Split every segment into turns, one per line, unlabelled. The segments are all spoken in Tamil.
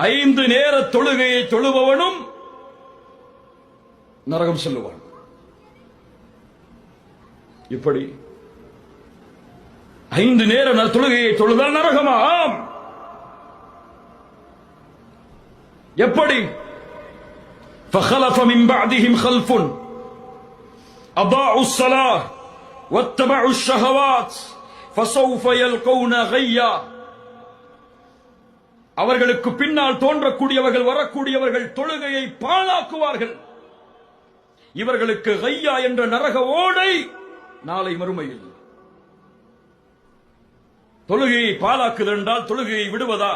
ஐந்து நேர தொழுகையை தொழுபவனும் நரகம் செல்லுவான் இப்படி ஐந்து நேர ந- தொழுகையை தொழுதால் நரகமா ஆம் எப்படி فخلف من بعدهم خلف أضاعوا الصلاة واتبعوا الشهوات فسوف يلقون غيا அவர்களுக்கு பின்னால் தோன்றக்கூடியவர்கள் வரக்கூடியவர்கள் தொழுகையை பாழாக்குவார்கள். இவர்களுக்கு ஐயா என்ற நரக ஓடை நாளை மறுமையில். தொழுகையை பாழாக்குதல் என்றால் தொழுகையை விடுவதா?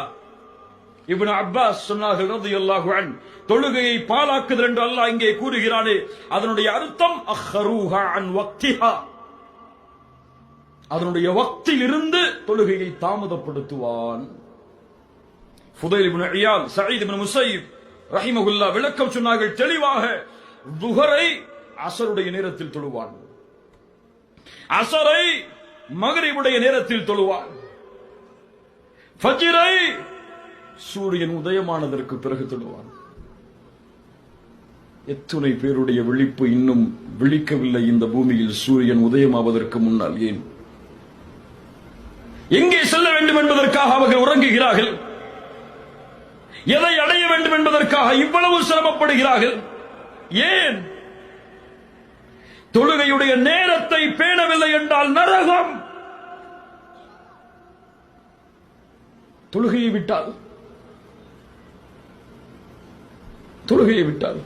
இவன் அப்பாஸ் சொன்னார்கள் தொழுகையை பாழாக்குதல் என்று அல்லாஹ் இங்கே கூறுகிறானே அதனுடைய அர்த்தம் அஹ்ரூஹா அன் வக்திஹா. அதனுடைய வக்தியிலிருந்து தொழுகையை தாமதப்படுத்துவான். ஃபுதைல் இப்னு இயால் சயீத் இப்னு முசைப் ரஹிமகுல்லா விளக்கம் சொன்னார்கள் தெளிவாக துஹரை அசருடைய நேரத்தில் தொழுவான். அசரை மகரிவுடைய நேரத்தில் தொழுவான். ஃபஜ்ரை சூரியன் உதயமானதற்கு பிறகு தொழுவான். எத்துணை பேருடைய விழிப்பு இன்னும் விழிக்கவில்லை இந்த பூமியில் சூரியன் உதயமாவதற்கு முன்னால் ஏன்? எங்கே செல்ல வேண்டும் என்பதற்காக அவர்கள் உறங்குகிறார்கள். எதை அடைய வேண்டும் என்பதற்காக இவ்வளவு சிரமப்படுகிறார்கள்? ஏன்? தொழுகையுடைய நேரத்தை பேணவில்லை என்றால் நரகம்! தொழுகையை விட்டால்? தொழுகையை விட்டால்?